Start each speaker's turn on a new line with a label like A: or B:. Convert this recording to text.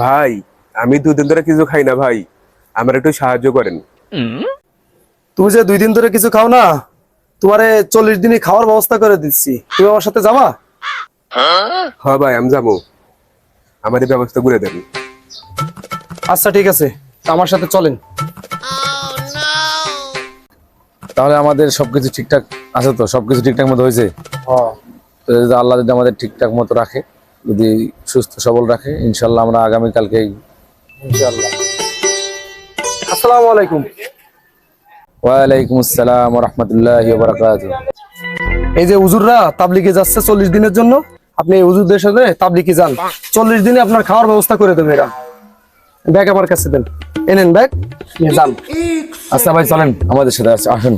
A: ভাই আমি দুদিন ধরে কিছু খাই না ভাই। আমার একটু সাহায্য করেন।
B: তুমি যে দুই দিন ধরে কিছু খাও না তোমারে চল্লিশ দিনই খাওয়ার ব্যবস্থা করে দিচ্ছি। তুমি আমার সাথে যাবা?
A: হ ভাই আমি যাব। আমার এই ব্যবস্থা করে দেন।
B: আচ্ছা ঠিক আছে। আমার সাথে চলেন।
C: তাহলে আমাদের সবকিছু ঠিকঠাক আছে তো? সবকিছু ঠিকঠাক মতো হয়েছে? আল্লাহ যদি আমাদের ঠিকঠাক মতো রাখে। যদি সুস্থ সবল রাখে ইনশাল্লাহ আমরা আগামীকালকেই
B: ইনশাআল্লাহ আসসালামু আলাইকুম
C: ওয়ালাইকুম আসসালাম রহমতুল্লাহ বারাকাত
B: এই যে হুজুররা তাবলিগে যাচ্ছে চল্লিশ দিনের জন্য? আপনি এই হুজুরদের সাথে তাবলিগে যান। চল্লিশ দিনে আপনার খাওয়ার ব্যবস্থা করে দেবে এরা। ব্যাগ আমার কাছে দেন। এনেন ব্যাগ যান।
C: আচ্ছা ভাই চলেন আমাদের সাথে আসুন।